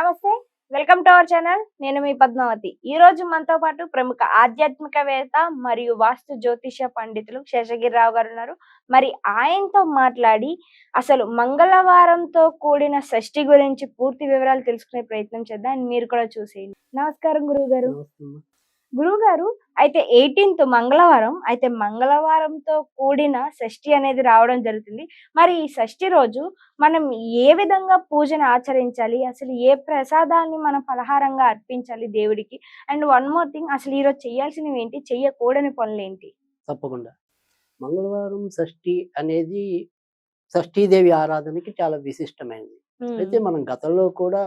నమస్తే welcome to our channel. నేను మీ పద్మావతి. ఈ రోజు మనతో పాటు ప్రముఖ ఆధ్యాత్మికవేత్త మరియు వాస్తు జ్యోతిష పండితులు శేషగిరిరావు గారు ఉన్నారు. మరి ఆయనతో మాట్లాడి అసలు మంగళవారంతో కూడిన షష్ఠి గురించి పూర్తి వివరాలు తెలుసుకునే ప్రయత్నం చేద్దాం. మీరు కూడా చూసేయండి. నమస్కారం గురువు గారు గురువు గారు అయితే ఎయిటీన్త్ మంగళవారం అయితే మంగళవారంతో కూడిన షష్ఠి అనేది రావడం జరుగుతుంది. మరి ఈ షష్ఠి రోజు మనం ఏ విధంగా పూజను ఆచరించాలి? అసలు ఏ ప్రసాదాన్ని మనం ఫలహారంగా అర్పించాలి దేవుడికి? అండ్ వన్ మోర్ థింగ్ అసలు ఈరోజు చేయాల్సినవి ఏంటి? చెయ్యకూడని పనులు ఏంటి? తప్పకుండా. మంగళవారం షష్ఠి అనేది షష్ఠీదేవి ఆరాధనకి చాలా విశిష్టమైనది. అయితే మనం గతంలో కూడా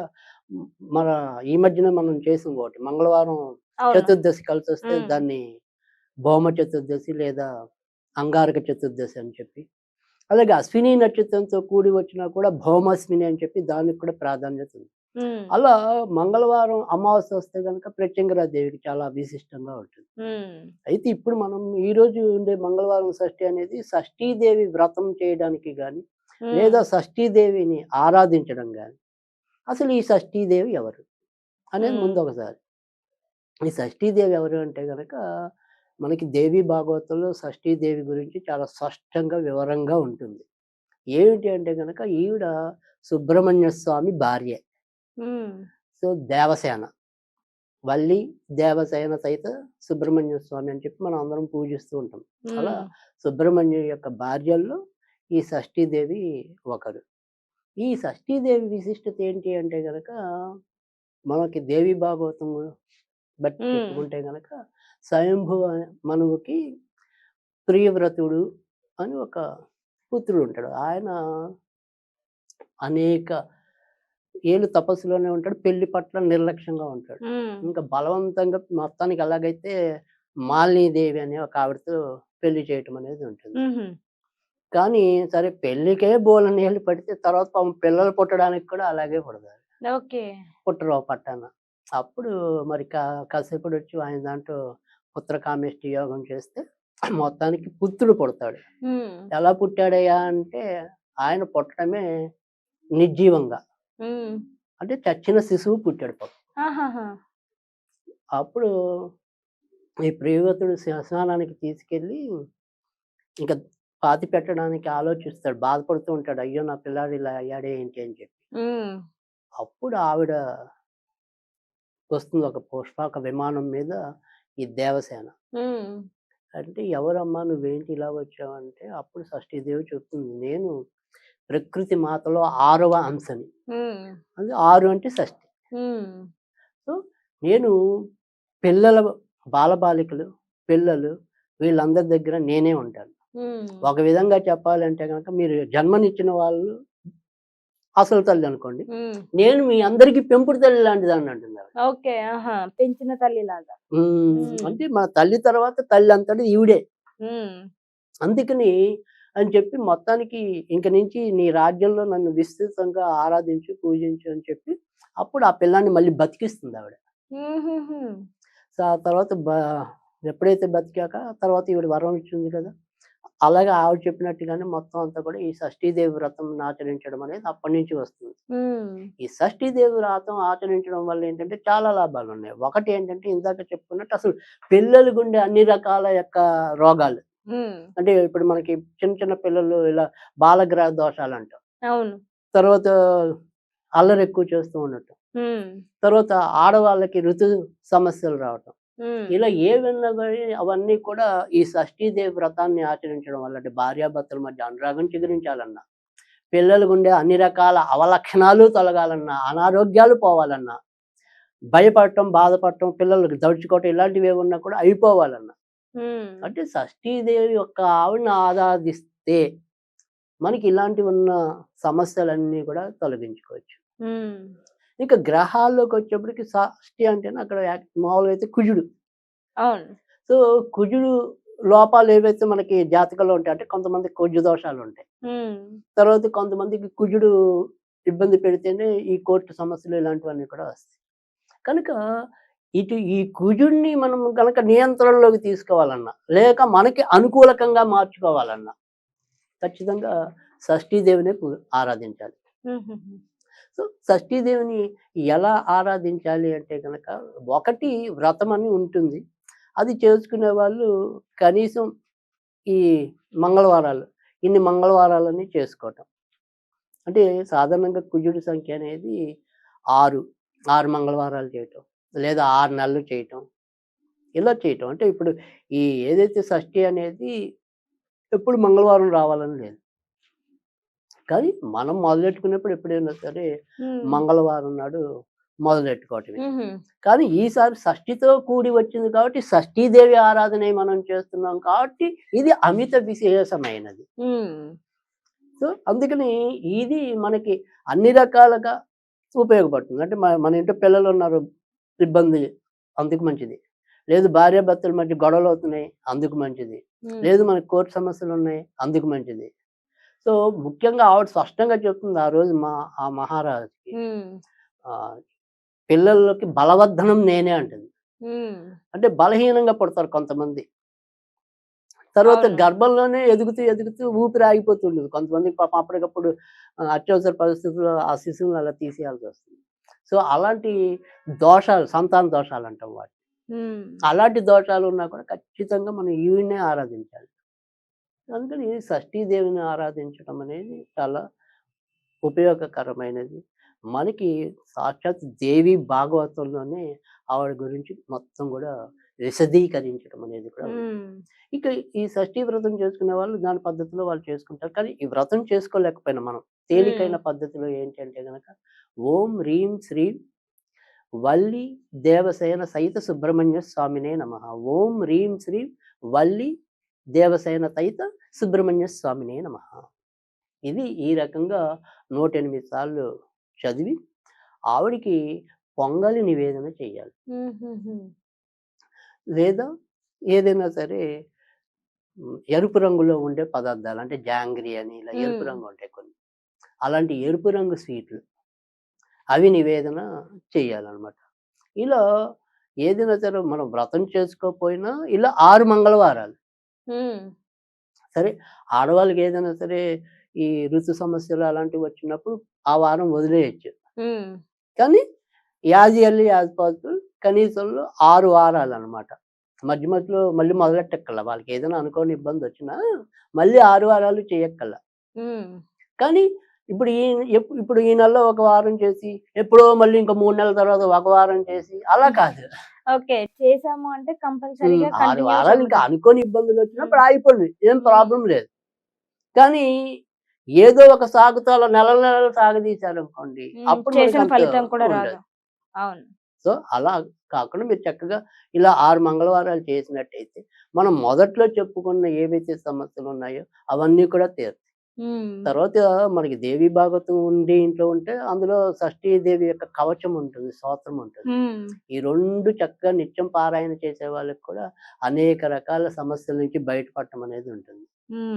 మన ఈ మధ్యన మనం చేసిన ఒకటి. మంగళవారం. చతుర్దశి కలిసి వస్తే. దాన్ని భౌమ చతుర్దశి లేదా అంగారక చతుర్దశి అని చెప్పి. అలాగే అశ్విని నక్షత్రంతో కూడి వచ్చినా కూడా భౌమాశ్విని అని చెప్పి దానికి కూడా ప్రాధాన్యత ఉంది. అలా మంగళవారం అమావాస్య వస్తే కనుక ప్రత్యంగరా దేవికి చాలా విశిష్టంగా ఉంటుంది. అయితే ఇప్పుడు మనం ఈ రోజు ఉండే మంగళవారం షష్ఠి అనేది షష్ఠీదేవి వ్రతం చేయడానికి కానీ లేదా షష్ఠీదేవిని ఆరాధించడం కానీ అసలు ఈ షష్ఠీదేవి ఎవరు? అనేది. ముందు ఒకసారి ఈ షష్ఠీదేవి ఎవరు అంటే కనుక మనకి దేవి భాగవతంలో షష్ఠీదేవి గురించి చాలా స్పష్టంగా వివరంగా ఉంటుంది. ఏమిటి అంటే కనుక ఈవిడ సుబ్రహ్మణ్య స్వామి భార్య. సో దేవసేన. వల్లి దేవసేన సహిత సుబ్రహ్మణ్య స్వామి అని చెప్పి మనం అందరం పూజిస్తూ ఉంటాం. అలా సుబ్రహ్మణ్యం యొక్క భార్యల్లో ఈ షష్ఠీదేవి ఒకరు. ఈ షష్ఠీదేవి విశిష్టత ఏంటి అంటే గనక మనకి దేవి భాగవతం బట్టి. చెప్పుకుంటే గనక స్వయంభు మనువుకి ప్రియవ్రతుడు అని ఒక పుత్రుడు ఉంటాడు. ఆయన అనేక ఏళ్ళు తపస్సులోనే ఉంటాడు పెళ్ళి పట్ల నిర్లక్ష్యంగా ఉంటాడు. ఇంకా బలవంతంగా మొత్తానికి ఎలాగైతే మాలినీదేవి అనే ఒక ఆవిడతో పెళ్ళి చేయటం అనేది ఉంటుంది. కానీ సరే పెళ్ళికే బోలని నీళ్ళు పడితే తర్వాత పాపం పిల్లలు పుట్టడానికి కూడా అలాగే పుడతారు ఓకే. పుట్టరు పట్టాన అప్పుడు మరి కా కాసేపటి వచ్చి ఆయన దాంట్లో పుత్ర కామేష్టి యోగం చేస్తే మొత్తానికి పుత్రుడు పుడతాడు. ఎలా పుట్టాడయ్యా అంటే ఆయన పుట్టడమే నిర్జీవంగా. అంటే చచ్చిన శిశువు పుట్టాడు అప్పుడు ఈ ప్రియవతుడు శ్మశానానికి తీసుకెళ్ళి ఇంకా పాతి పెట్టడానికి ఆలోచిస్తాడు. బాధపడుతూ ఉంటాడు. అయ్యో నా పిల్లాడు ఇలా అయ్యాడే ఏంటి అని చెప్పి. అప్పుడు ఆవిడ వస్తుంది ఒక పుష్పక విమానం మీద ఈ దేవసేన. అంటే ఎవరమ్మా నువ్వేంటి ఇలా వచ్చావంటే అప్పుడు షష్ఠీదేవి చెప్తుంది. నేను ప్రకృతి మాతలో ఆరవ అంశని. అది ఆరు అంటే షష్ఠి. సో నేను పిల్లల బాలబాలికలు పిల్లలు వీళ్ళందరి దగ్గర నేనే ఉంటాను. ఒక విధంగా చెప్పాలంటే కనుక మీరు జన్మనిచ్చిన వాళ్ళు అసలు తల్లి అనుకోండి. నేను మీ అందరికి పెంపుడు తల్లి లాంటిది అని అంటుంది ఆవిడ. ఓకే పెంచిన తల్లి లాగా. అంటే మా తల్లి తర్వాత తల్లి అంతటి ఈవిడే. అందుకని అని చెప్పి మొత్తానికి ఇంక నుంచి నీ రాజ్యంలో నన్ను విస్తృతంగా ఆరాధించు పూజించు అని చెప్పి అప్పుడు ఆ పిల్లాన్ని మళ్ళీ బతికిస్తుంది ఆవిడ. ఆ తర్వాత ఎప్పుడైతే బతికాక తర్వాత ఈవిడ వరం ఇచ్చింది కదా! అలాగే ఆవిడ చెప్పినట్టుగానే మొత్తం అంతా కూడా ఈ షష్ఠీదేవి వ్రతం ఆచరించడం అనేది అప్పటి నుంచి వస్తుంది. ఈ షష్ఠీదేవి వ్రతం ఆచరించడం వల్ల ఏంటంటే చాలా లాభాలు ఉన్నాయి. ఒకటి ఏంటంటే ఇందాక చెప్పుకున్నట్టు అసలు పిల్లలకు ఉండే అన్ని రకాల యొక్క రోగాలు. అంటే ఇప్పుడు మనకి చిన్న చిన్న పిల్లలు ఇలా బాలగ్రహ దోషాలు అంటాం అవును. తర్వాత అల్లరి ఎక్కువ చేస్తూ ఉండటం. తర్వాత ఆడవాళ్ళకి ఋతు సమస్యలు రావటం. ఇలా ఏవన్నా కానీ అవన్నీ కూడా ఈ షష్ఠీదేవి వ్రతాన్ని ఆచరించడం వల్ల భార్యాభర్తల మధ్య అనురాగం చిగురించాలన్నా పిల్లలకు ఉండే అన్ని రకాల అవలక్షణాలు తొలగాలన్నా అనారోగ్యాలు పోవాలన్నా భయపడటం బాధపడటం పిల్లలకు దడుచుకోవటం ఇలాంటివి ఏమన్నా కూడా అయిపోవాలన్నా. అంటే షష్ఠీదేవి యొక్క ఆవిడని ఆరాధిస్తే మనకి ఇలాంటివి ఉన్న సమస్యలన్నీ కూడా తొలగించుకోవచ్చు. ఇంకా గ్రహాల్లోకి వచ్చేప్పటికి షష్ఠి అంటే అక్కడ మామూలుగా అయితే కుజుడు. అవును. సో కుజుడు లోపాలు ఏవైతే మనకి జాతకంలో ఉంటాయి అంటే కొంతమంది కుజు దోషాలు ఉంటాయి తర్వాత కొంతమందికి కుజుడు ఇబ్బంది పెడితేనే ఈ కోర్టు సమస్యలు ఇలాంటివన్నీ కూడా వస్తాయి. కనుక ఇటు ఈ కుజుడిని మనం కనుక నియంత్రణలోకి తీసుకోవాలన్నా లేక మనకి అనుకూలకంగా మార్చుకోవాలన్నా ఖచ్చితంగా షష్ఠీదేవిని ఆరాధించాలి. సో షష్ఠీదేవిని ఎలా ఆరాధించాలి అంటే కనుక ఒకటి వ్రతం అని ఉంటుంది. అది చేసుకునే వాళ్ళు కనీసం ఈ మంగళవారాలు ఇన్ని మంగళవారాలని చేసుకోవటం. అంటే సాధారణంగా కుజుడి సంఖ్య అనేది ఆరు ఆరు మంగళవారాలు చేయటం లేదా ఆరు నెలలు చేయటం. ఇలా చేయటం. అంటే ఇప్పుడు ఈ ఏదైతే షష్ఠి అనేది ఎప్పుడు మంగళవారం రావాలని లేదు. కానీ మనం మొదలెట్టుకున్నప్పుడు ఎప్పుడైనా సరే. మంగళవారం నాడు మొదలెట్టుకోవటమే. కానీ ఈసారి షష్ఠితో కూడి వచ్చింది కాబట్టి షష్ఠీదేవి ఆరాధన మనం చేస్తున్నాం కాబట్టి ఇది అమిత విశేషమైనది. సో అందుకని ఇది మనకి అన్ని రకాలుగా ఉపయోగపడుతుంది అంటే మన మన ఇంట్లో పిల్లలు ఉన్నారు ఇబ్బంది అందుకు మంచిది లేదు భార్యాభర్తల మధ్య గొడవలు అవుతున్నాయి అందుకు మంచిది. లేదు మనకి కోర్టు సమస్యలు ఉన్నాయి అందుకు మంచిది సో ముఖ్యంగా ఆవిడ స్పష్టంగా చెప్తుంది ఆ రోజు మా ఆ మహారాజుకి. పిల్లలకి బలవర్ధనం నేనే అంటుంది. అంటే బలహీనంగా పుడతారు కొంతమంది. తర్వాత. గర్భంలోనే ఎదుగుతూ ఎదుగుతూ ఊపిరి ఆగిపోతుండదు. కొంతమంది పాపం అప్పటికప్పుడు అత్యవసర పరిస్థితుల్లో ఆ శిశువుని అలా తీసేయాల్సి వస్తుంది. సో అలాంటి దోషాలు సంతాన దోషాలు అంటాం వాటి. అలాంటి దోషాలు ఉన్నా కూడా ఖచ్చితంగా మనం ఈవిడ్నే ఆరాధించాలి. అందుకని షష్ఠీదేవిని ఆరాధించడం అనేది చాలా ఉపయోగకరమైనది. మనకి సాక్షాత్ దేవి భాగవతంలోనే ఆవిడ గురించి మొత్తం కూడా విశదీకరించడం అనేది కూడా. ఇక ఈ షష్ఠీ వ్రతం చేసుకునే వాళ్ళు దాని పద్ధతిలో వాళ్ళు చేసుకుంటారు. కానీ ఈ వ్రతం చేసుకోలేకపోయినా మనం. తేలికైన పద్ధతిలో ఏంటి అంటే గనక ఓం హ్రీం శ్రీం వల్లి దేవసేన సహిత సుబ్రహ్మణ్య స్వామినే నమ. ఓం హ్రీం శ్రీం వల్లి దేవసేన సహిత సుబ్రహ్మణ్య స్వామినే నమ ఇది ఈ రకంగా నూట ఎనిమిది సార్లు చదివి ఆవిడికి పొంగలి నివేదన చేయాలి. లేదా ఏదైనా సరే ఎరుపు రంగులో ఉండే పదార్థాలు అంటే జాంగ్రీ అని ఇలా ఎరుపు. రంగు ఉంటాయి కొన్ని అలాంటి ఎరుపు రంగు స్వీట్లు అవి నివేదన చేయాలన్నమాట ఇలా ఏదైనా సరే మనం వ్రతం చేసుకోకపోయినా ఇలా ఆరు మంగళవారాలు సరే ఆడవాళ్ళకి ఏదైనా సరే ఈ ఋతు సమస్యలు అలాంటివి వచ్చినప్పుడు ఆ వారం వదిలేయచ్చు. కానీ యాజ్ ఇయర్లీ యాజ్ పాసిబుల్ కనీసంలో ఆరు వారాలు అనమాట మధ్య మధ్యలో మళ్ళీ మొదలెట్టక్కల వాళ్ళకి ఏదైనా అనుకోని ఇబ్బంది వచ్చినా మళ్ళీ ఆరు వారాలు చేయక్కల. కానీ ఇప్పుడు ఈ ఎప్- ఇప్పుడు ఈ నెలలో ఒక వారం చేసి ఎప్పుడో మళ్ళీ ఇంకా మూడు నెలల తర్వాత ఒక వారం చేసి అలా కాదు. ఓకే. చేసాము అంటే కంపల్సరీగా ఆరు వారాలు ఇంకా అనుకోని ఇబ్బందులు వచ్చినప్పుడు ఆగిపోయింది ఏం. ప్రాబ్లం లేదు. కానీ ఏదో ఒక సాగుతో అలా నెల నెలలు సాగదీశారు అనుకోండి అప్పుడు చేసిన ఫలితం కూడా. రాదు. అవును. సో అలా కాకుండా మీరు చక్కగా ఇలా ఆరు మంగళవారాలు చేసినట్టయితే మనం మొదట్లో చెప్పుకున్న ఏవైతే సమస్యలు ఉన్నాయో అవన్నీ కూడా తీరుతాయి. తర్వాత మనకి దేవి భాగవతం ఉండి ఇంట్లో ఉంటే అందులో షష్ఠీ దేవి యొక్క కవచం ఉంటుంది స్తోత్రం ఉంటుంది. ఈ రెండు చక్కగా నిత్యం పారాయణ చేసే వాళ్ళకి కూడా అనేక రకాల సమస్యల నుంచి బయటపడటం అనేది ఉంటుంది.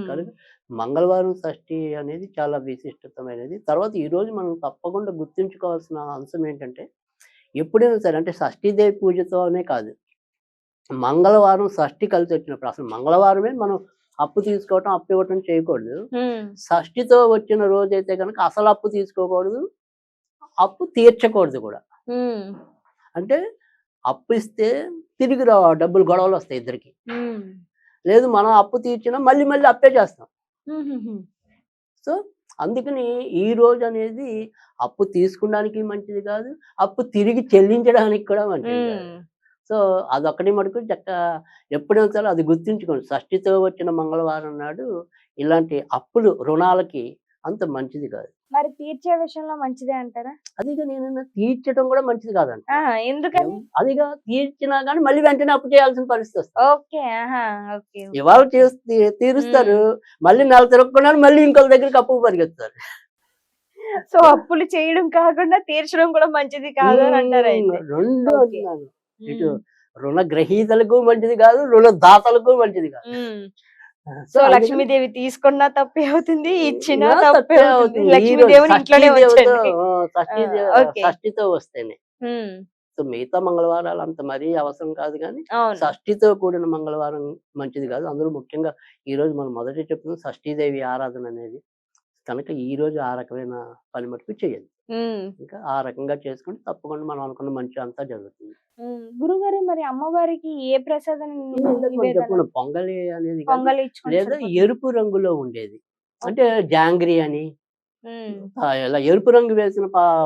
కనుక మంగళవారం షష్ఠి అనేది చాలా విశిష్టతమైనది తర్వాత ఈ రోజు మనం తప్పకుండా గుర్తుంచుకోవాల్సిన అంశం ఏంటంటే ఎప్పుడైనా సరే అంటే షష్ఠీదేవి పూజతోనే కాదు మంగళవారం షష్ఠి కలిసి వచ్చినప్పుడు అసలు మంగళవారమే మనం అప్పు తీసుకోవటం అప్పు ఇవ్వటం చేయకూడదు ఉమ్. షష్ఠితో వచ్చిన రోజైతే కనుక అసలు అప్పు తీసుకోకూడదు అప్పు తీర్చకూడదు కూడా. అంటే అప్పు ఇస్తే తిరిగి రా డబ్బులు గొడవలు వస్తాయి ఇద్దరికి. లేదు మనం అప్పు తీర్చినా మళ్ళీ మళ్ళీ అప్పే చేస్తాం. సో అందుకని ఈ రోజు అనేది అప్పు తీసుకోవడానికి మంచిది కాదు అప్పు తిరిగి చెల్లించడానికి కూడా మంచిది. సో అదొక్కటి మటుకు చక్క ఎప్పుడైనా సరే అది గుర్తుంచుకోండి. షష్ఠితో వచ్చిన మంగళవారం నాడు ఇలాంటి అప్పులు రుణాలకి అంత మంచిది కాదు. మరి తీర్చే విషయంలో మంచిదే అంటారా? అదిగా నేను తీర్చడం కూడా మంచిది కాదంట. ఆహా, ఎందుకని? అదిగా తీర్చినా కానీ మళ్ళీ వెంటనే అప్పు చేయాల్సిన పరిస్థితి వస్తుంది. ఇవాళ తీరుస్తారు. మళ్ళీ నెల తిరగకుండా మళ్ళీ ఇంకొక దగ్గరికి అప్పు పరిగెత్తారు సో అప్పులు చేయడం కాకుండా తీర్చడం కూడా మంచిది కాదు అని అంటారు రెండు ఇటు రుణ గ్రహీతలకు మంచిది కాదు రుణ దాతలకు మంచిది కాదు. సో లక్ష్మీదేవి తీసుకున్నా తప్పే అవుతుంది ఇచ్చినా తప్పే అవుతుంది. లక్ష్మీదేవిని ఇంట్లోనే. షష్ఠితో వస్తేనే. మిగతా మంగళవారాలు అంత మరీ అవసరం కాదు కానీ షష్ఠితో కూడిన మంగళవారం మంచిది కాదు. అందులో ముఖ్యంగా ఈ రోజు మనం మొదటి చెప్పుకున్న షష్ఠీదేవి ఆరాధన అనేది. కనుక ఈ రోజు ఆ రకమైన పని మటుకు ఉమ్, ఇంకా ఆ రకంగా చేసుకుంటే తప్పకుండా మనం అనుకున్న మంచి అంతా జరుగుతుంది. గురుగారు మరి అమ్మవారికి ఏ ప్రసాదం నివేదన? పొంగలి అనేది పొంగల్ లేదా? ఎరుపు రంగులో ఉండేది. అంటే జాంగ్రీ అని ఇలా ఎరుపు రంగు వేసిన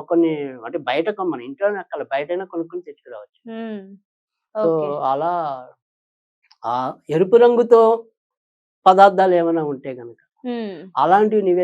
కొన్ని అంటే బయట మన ఇంట్లోనే అక్కడ బయటైనా కొనుక్కొని తెచ్చుకురావచ్చు. సో అలా ఆ ఎరుపు రంగుతో పదార్థాలు ఏమైనా ఉంటే గనక ఉమ్. అలాంటివి నివే